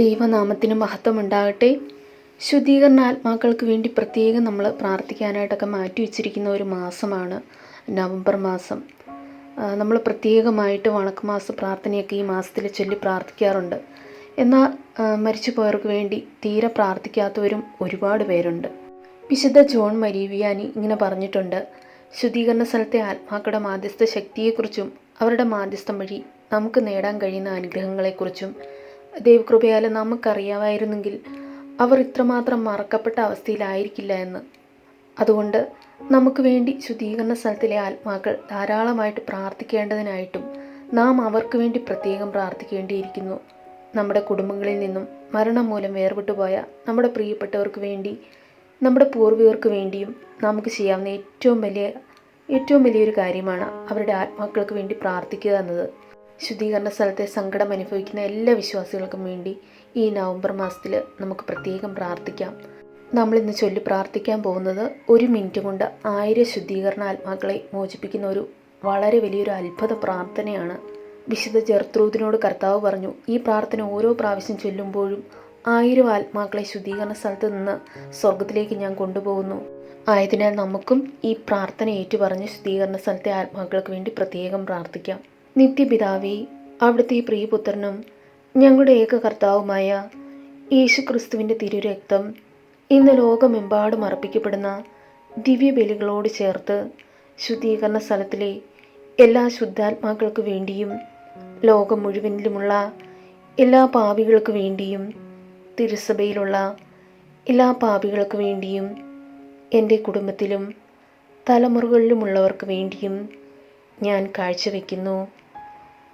ദൈവനാമത്തിന് മഹത്വമുണ്ടാകട്ടെ. ശുദ്ധീകരണ ആത്മാക്കൾക്ക് വേണ്ടി പ്രത്യേകം നമ്മൾ പ്രാർത്ഥിക്കാനായിട്ടൊക്കെ മാറ്റി വെച്ചിരിക്കുന്ന ഒരു മാസമാണ് നവംബർ മാസം. നമ്മൾ പ്രത്യേകമായിട്ട് വണക്കമാസ പ്രാർത്ഥനയൊക്കെ ഈ മാസത്തിൽ ചൊല്ലി പ്രാർത്ഥിക്കാറുണ്ട്. എന്നാൽ മരിച്ചു പോയവർക്ക് വേണ്ടി തീരെ പ്രാർത്ഥിക്കാത്തവരും ഒരുപാട് പേരുണ്ട്. വിശുദ്ധ ജോൺ മരീവിയാനി ഇങ്ങനെ പറഞ്ഞിട്ടുണ്ട് ശുദ്ധീകരണ സ്ഥലത്തെ ആത്മാക്കളുടെ മാധ്യസ്ഥ ശക്തിയെക്കുറിച്ചും അവരുടെ മാധ്യസ്ഥം വഴി നമുക്ക് നേടാൻ കഴിയുന്ന അനുഗ്രഹങ്ങളെക്കുറിച്ചും ദൈവകൃപയാൽ നമുക്കറിയാമായിരുന്നെങ്കിൽ അവർ ഇത്രമാത്രം മറക്കപ്പെട്ട അവസ്ഥയിലായിരിക്കില്ല എന്ന്. അതുകൊണ്ട് നമുക്ക് വേണ്ടി ശുദ്ധീകരണ സ്ഥലത്തിലെ ആത്മാക്കൾ ധാരാളമായിട്ട് പ്രാർത്ഥിക്കേണ്ടതിനായിട്ടും നാം അവർക്ക് വേണ്ടി പ്രത്യേകം പ്രാർത്ഥിക്കേണ്ടിയിരിക്കുന്നു. നമ്മുടെ കുടുംബങ്ങളിൽ നിന്നും മരണം മൂലം വേർപെട്ടുപോയ നമ്മുടെ പ്രിയപ്പെട്ടവർക്ക് വേണ്ടി നമ്മുടെ പൂർവികർക്ക് വേണ്ടിയും നമുക്ക് ചെയ്യാവുന്ന ഏറ്റവും വലിയ ഏറ്റവും വലിയൊരു കാര്യമാണ് അവരുടെ ആത്മാക്കൾക്ക് വേണ്ടി പ്രാർത്ഥിക്കുക എന്നത്. ശുദ്ധീകരണ സ്ഥലത്തെ സങ്കടം അനുഭവിക്കുന്ന എല്ലാ വിശ്വാസികൾക്കും വേണ്ടി ഈ നവംബർ മാസത്തിൽ നമുക്ക് പ്രത്യേകം പ്രാർത്ഥിക്കാം. നമ്മൾ ഇന്ന് ചൊല്ലി പ്രാർത്ഥിക്കാൻ പോകുന്നത് ഒരു മിനിറ്റ് കൊണ്ട് ആയിരം ശുദ്ധീകരണ ആത്മാക്കളെ മോചിപ്പിക്കുന്ന ഒരു വളരെ വലിയൊരു അത്ഭുത പ്രാർത്ഥനയാണ്. വിശുദ്ധ ജർത്രൂദിനോട് കർത്താവ് പറഞ്ഞു ഈ പ്രാർത്ഥന ഓരോ പ്രാവശ്യം ചൊല്ലുമ്പോഴും ആയിരം ആത്മാക്കളെ ശുദ്ധീകരണ സ്ഥലത്ത് നിന്ന് സ്വർഗത്തിലേക്ക് ഞാൻ കൊണ്ടുപോകുന്നു. ആയതിനാൽ നമുക്കും ഈ പ്രാർത്ഥന ഏറ്റുപറഞ്ഞ് ശുദ്ധീകരണ സ്ഥലത്തെ ആത്മാക്കൾക്ക് വേണ്ടി പ്രത്യേകം പ്രാർത്ഥിക്കാം. നിത്യപിതാവേ അവിടുത്തെ പ്രിയപുത്രനും ഞങ്ങളുടെ ഏക കർത്താവുമായ യേശു ക്രിസ്തുവിന്റെ തിരുരക്തം ഇന്ന് ലോകമെമ്പാടും അർപ്പിക്കപ്പെടുന്ന ദിവ്യബലികളോട് ചേർത്ത് ശുദ്ധീകരണ സ്ഥലത്തിലെ എല്ലാ ശുദ്ധാത്മാക്കൾക്ക് വേണ്ടിയും ലോകം മുഴുവനിലുമുള്ള എല്ലാ പാപികൾക്ക് വേണ്ടിയും തിരുസഭയിലുള്ള എല്ലാ പാപികൾക്ക് വേണ്ടിയും എന്റെ കുടുംബത്തിലും തലമുറകളിലുമുള്ളവർക്ക് വേണ്ടിയും ഞാൻ കാഴ്ചവെക്കുന്നു.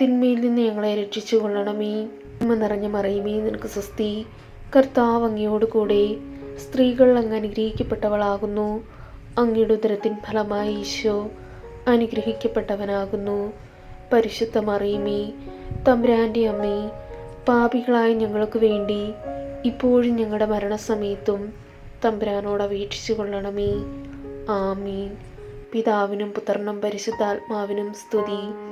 തിന്മയിൽ നിന്ന് ഞങ്ങളെ രക്ഷിച്ചു കൊള്ളണമേ തിന്മ നിറഞ്ഞ മറിയുമേ നിനക്ക് സ്വസ്തി. കർത്താവ് അങ്ങയോട് കൂടെ സ്ത്രീകൾ അങ്ങ് അനുഗ്രഹിക്കപ്പെട്ടവളാകുന്നു. അങ്ങയുടെ ഉദരത്തിൻ ഫലമായി ഈശോ അനുഗ്രഹിക്കപ്പെട്ടവനാകുന്നു. പരിശുദ്ധ മറിയുമേ തമ്പുരാന്റെ അമ്മേ പാപികളായ ഞങ്ങൾക്ക് വേണ്ടി ഇപ്പോഴും ഞങ്ങളുടെ മരണസമയത്തും തമ്പുരാനോട് അപേക്ഷിച്ചു കൊള്ളണമേ ആമീൻ. പിതാവിനും പുത്രനും പരിശുദ്ധാത്മാവിനും സ്തുതി.